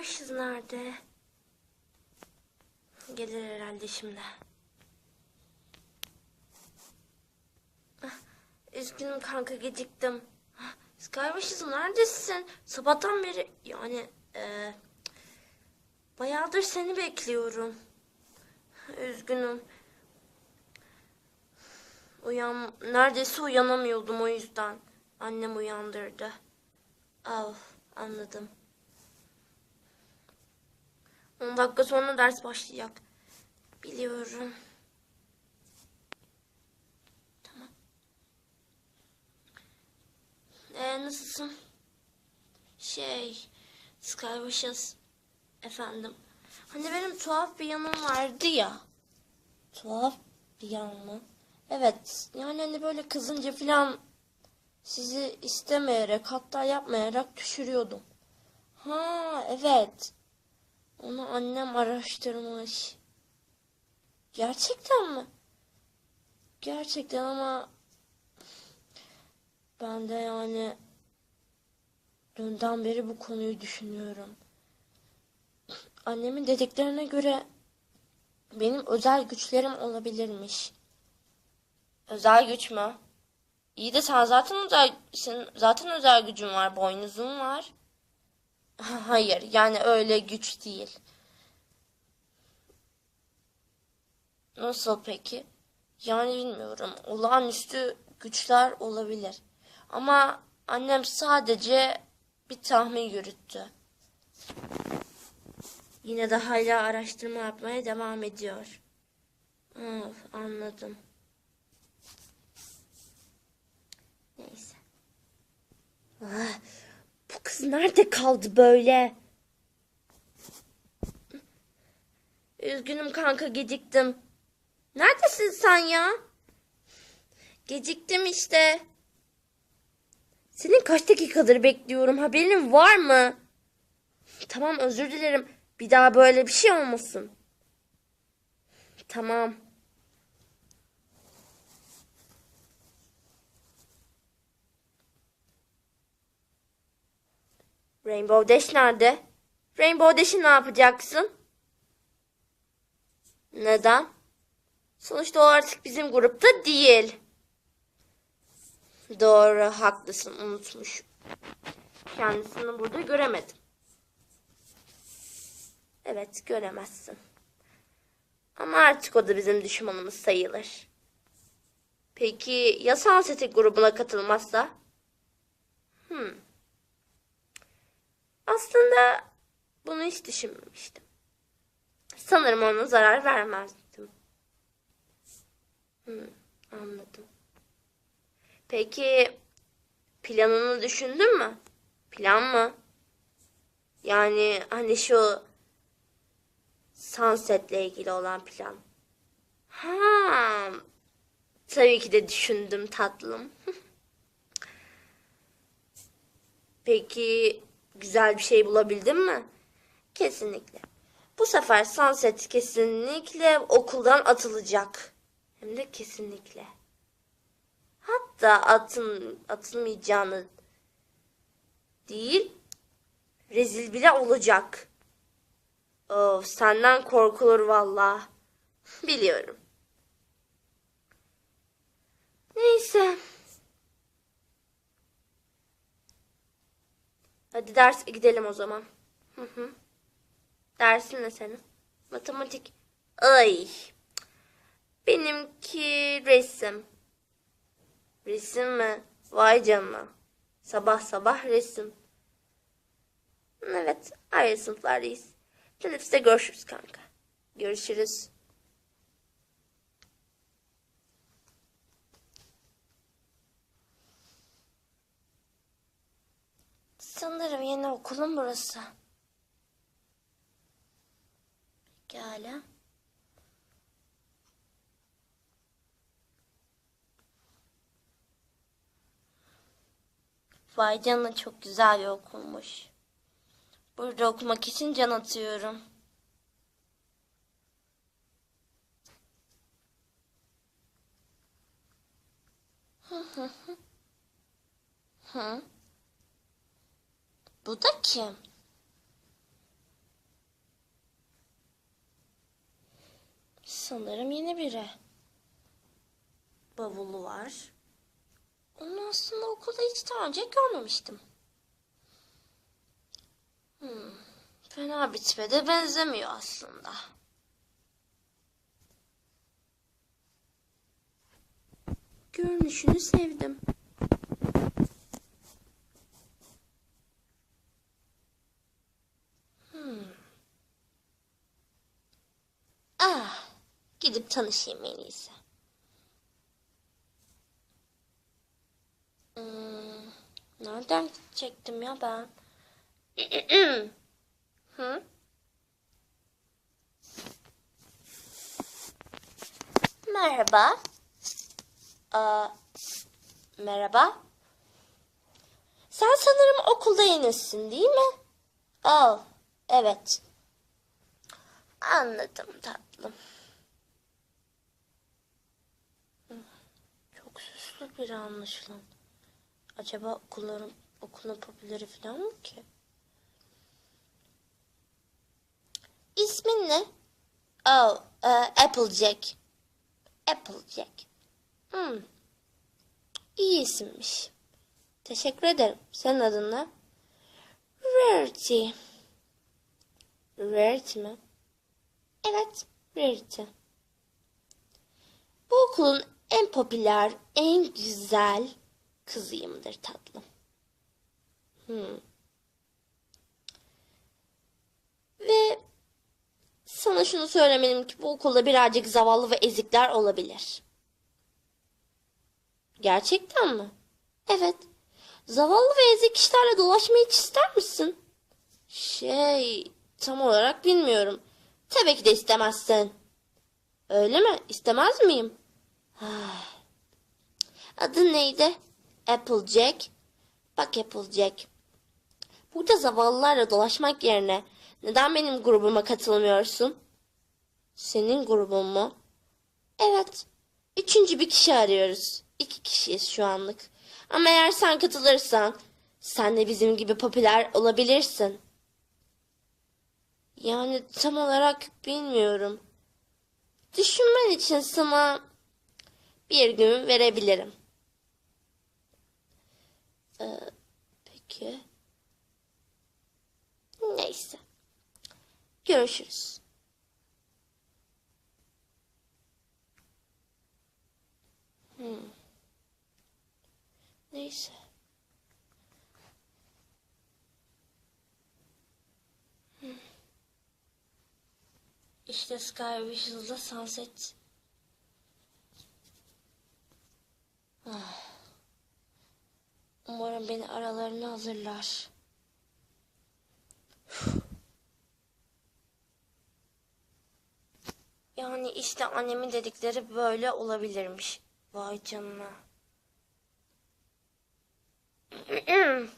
Skywish'ız nerede? Gelir herhalde şimdi. Ah, Üzgünüm kanka geciktim. Ah, Skywish'ız neredesin? Sabahtan beri yani e, bayağıdır seni bekliyorum. Üzgünüm. Uyan, neredeyse uyanamıyordum o yüzden. Annem uyandırdı. Av, anladım. 10 dakika sonra ders başlayacak. Biliyorum. Tamam. Ee, nasılsın? Şey, Skywishers efendim. Hani benim tuhaf bir yanım vardı ya. Tuhaf bir yan mı? Evet, yani hani böyle kızınca falan sizi istemeyerek hatta yapmayarak düşürüyordum. Ha, evet. Onu annem araştırmış. Gerçekten mi? Gerçekten ama ben de yani dünden beri bu konuyu düşünüyorum. Annemin dediklerine göre benim özel güçlerim olabilirmiş. Özel güç mü? İyi de sen zaten özel, senin zaten özel gücün var, boynuzun var. Hayır, yani öyle güç değil. Nasıl peki? Yani bilmiyorum. Olağanüstü güçler olabilir. Ama annem sadece bir tahmin yürüttü. Yine de hala araştırma yapmaya devam ediyor. Of, anladım. Neyse. Ah, kız nerede kaldı böyle? Üzgünüm kanka geciktim. Neredesin sen ya? Geciktim işte. Senin kaç dakikadır bekliyorum haberin var mı? Tamam özür dilerim. Bir daha böyle bir şey olmasın. Tamam. Rainbow Dash nerede? Rainbow Dash'i ne yapacaksın? Neden? Sonuçta o artık bizim grupta değil. Doğru, haklısın, unutmuş. Kendisini burada göremedim. Evet, göremezsin. Ama artık o da bizim düşmanımız sayılır. Peki ya Sunset'e grubuna katılmazsa? Hmm. Aslında bunu hiç düşünmemiştim. Sanırım ona zarar vermezdim. Hmm, anladım. Peki planını düşündün mü? Plan mı? Yani hani şu Sunset'le ilgili olan plan. Ha, tabii ki de düşündüm tatlım. Peki güzel bir şey bulabildin mi? Kesinlikle. Bu sefer Sunset kesinlikle okuldan atılacak. Hem de kesinlikle. Hatta atın, atılmayacağını değil, rezil bile olacak. Of, senden korkulur valla. Biliyorum. Neyse. Hadi ders gidelim o zaman. Hı hı. Dersin ne senin? Matematik. Ay. Benimki resim. Resim mi? Vay canına. Sabah sabah resim. Evet, aynı sınıflardayız. Teneffüste görüşürüz kanka. Görüşürüz. Sanırım yeni okulum burası. Pekala. Vay canına çok güzel bir okulmuş. Burada okumak için can atıyorum. Hı? Bu da kim? Sanırım yeni biri. Bavulu var. Onu aslında okulda hiç daha önce görmemiştim. Hmm, fena bir tipe de benzemiyor aslında. Görünüşünü sevdim. Gidip tanışayım en iyisi. Hmm, nereden gidecektim ya ben? Hı? Merhaba. Aa, merhaba. Sen sanırım okulda yenisin değil mi? Oh, evet. Anladım tatlım. Süslü biri anlaşılan. Acaba okulların okulun popüleri falan mı ki? İsmin ne? Oh, e, Applejack. Applejack. Hmm. İyi isimmiş. Teşekkür ederim. Senin adın ne? Rarity. Rarity mi? Evet, Rarity. Bu okulun en popüler, en güzel kızıyımdır tatlım. Hmm. Ve sana şunu söylemeliyim ki bu okulda birazcık zavallı ve ezikler olabilir. Gerçekten mi? Evet. Zavallı ve ezik kişilerle dolaşmayı hiç ister misin? Şey, tam olarak bilmiyorum. Tabii ki de istemezsin. Öyle mi? İstemez miyim? Adın neydi? Applejack. Bak Applejack. Burada zavallılarla dolaşmak yerine neden benim grubuma katılmıyorsun? Senin grubun mu? Evet. Üçüncü bir kişi arıyoruz. İki kişiyiz şu anlık. Ama eğer sen katılırsan sen de bizim gibi popüler olabilirsin. Yani tam olarak bilmiyorum. Düşünmen için sana bir gün verebilirim. Ee, peki. Neyse. Görüşürüz. Hmm. Neyse. Hmm. İşte Sky Visual'da Sunset. Ah. Umarım beni aralarına hazırlar. Yani işte annemin dedikleri böyle olabilirmiş. Vay canına.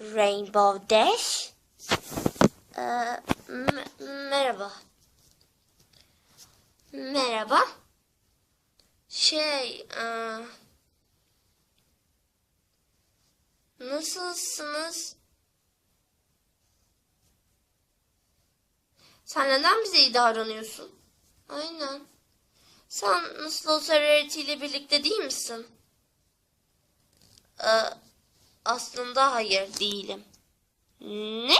Rainbow Dash. Ee, merhaba. Merhaba. Şey, e, nasılsınız? Sen neden bize iyi davranıyorsun? Aynen. Sen nasıl olsa Rarity ile birlikte değil misin? Ee, aslında hayır değilim. Ne?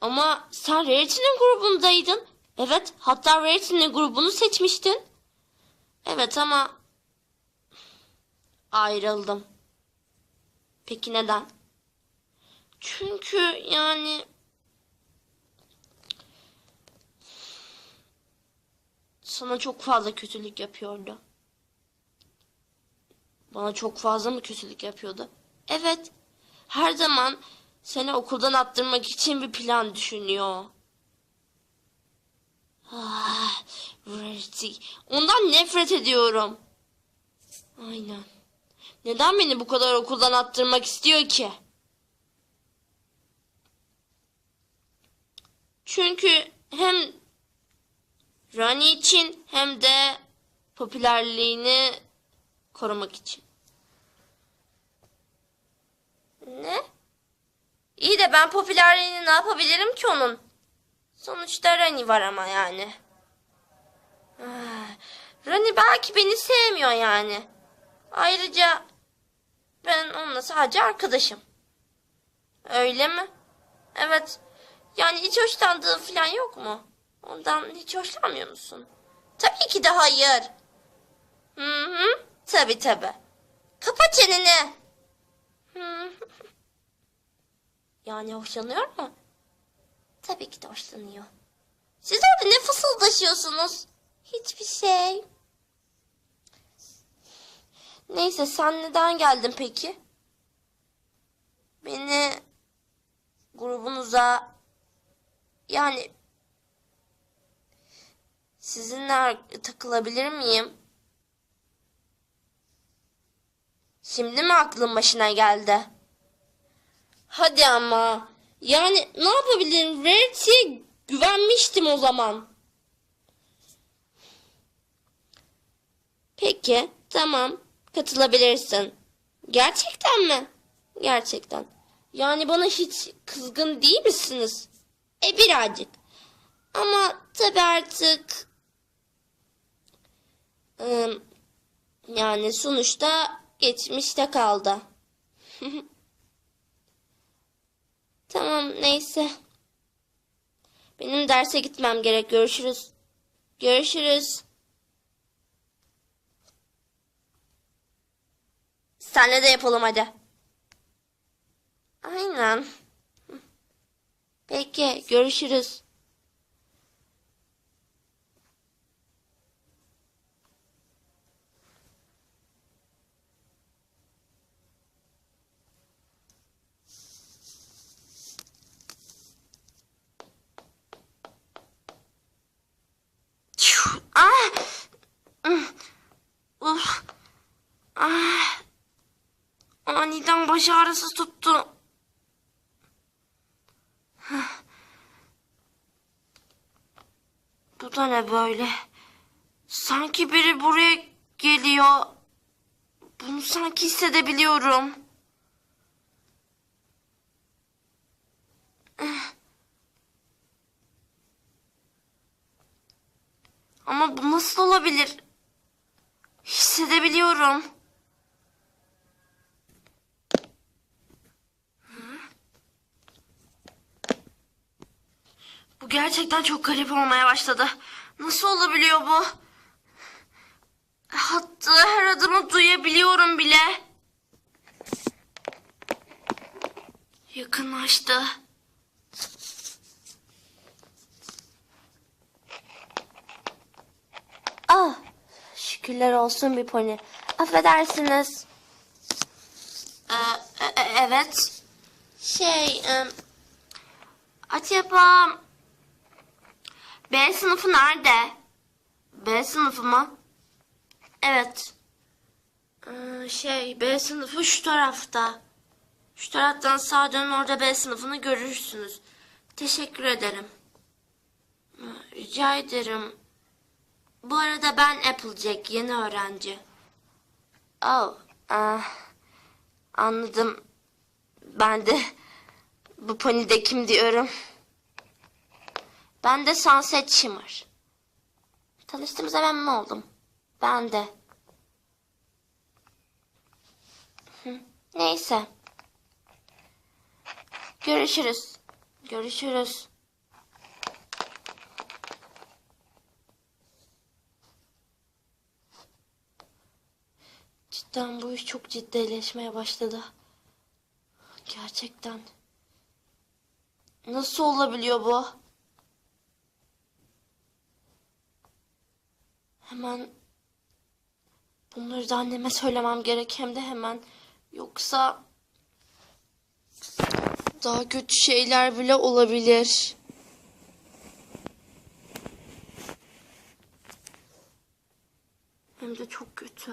Ama sen Rarity'nin grubundaydın. Evet, hatta Rarity'nin grubunu seçmiştin. Evet ama ayrıldım. Peki neden? Çünkü yani sana çok fazla kötülük yapıyordu. Bana çok fazla mı kötülük yapıyordu? Evet. Her zaman seni okuldan attırmak için bir plan düşünüyor. Ah. Ondan nefret ediyorum. Aynen. Neden beni bu kadar okuldan attırmak istiyor ki? Çünkü hem Rani için hem de popülerliğini korumak için. Ne? İyi de ben popülerliğini ne yapabilirim ki onun? Sonuçta Rani var ama yani. Ah, Rani belki beni sevmiyor yani. Ayrıca ben onunla sadece arkadaşım. Öyle mi? Evet. Yani hiç hoşlandığı falan yok mu? Ondan hiç hoşlanmıyor musun? Tabii ki de hayır. Hı hı. Tabii tabii. Kapa çeneni. Hı. Yani hoşlanıyor mu? Tabii ki de hoşlanıyor. Siz orada ne fısıldaşıyorsunuz? Hiçbir şey. Neyse sen neden geldin peki? Beni grubunuza yani sizinle takılabilir miyim? Şimdi mi aklın başına geldi? Hadi ama. Yani ne yapabilirim? Rarity'ye güvenmiştim o zaman. Peki, tamam. Katılabilirsin. Gerçekten mi? Gerçekten. Yani bana hiç kızgın değil misiniz? E birazcık. Ama tabii artık ım, yani sonuçta geçmişte kaldı. Tamam neyse. Benim derse gitmem gerek. Görüşürüz. Görüşürüz. Senle de yapalım hadi. Aynen. Peki görüşürüz. Tüh, Ah! Ih, Uf! Ah! Baş ağrısı tuttu. Bu da ne böyle? Sanki biri buraya geliyor. Bunu sanki hissedebiliyorum. Eh. Ama bu nasıl olabilir? Hissedebiliyorum. Bu gerçekten çok garip olmaya başladı. Nasıl olabiliyor bu? Hatta her adımı duyabiliyorum bile. Yakınlaştı. Ah, şükürler olsun bir pony. Affedersiniz. Ee, e- e- evet. Şey, e, acaba B sınıfı nerede? B sınıfı mı? Evet. Ee, şey, B sınıfı şu tarafta. Şu taraftan sağa dönün orada B sınıfını görürsünüz. Teşekkür ederim. Ee, Rica ederim. Bu arada ben Applejack, yeni öğrenci. Oh, ah, anladım. Ben de bu ponide kim diyorum. Ben de Sunset Shimmer. Tanıştığımıza memnun oldum. Ben de. Neyse. Görüşürüz. Görüşürüz. Cidden bu iş çok ciddileşmeye başladı. Gerçekten. Nasıl olabiliyor bu? Hemen bunları da anneme söylemem gerek hem de hemen. Yoksa daha kötü şeyler bile olabilir. Hem de çok kötü.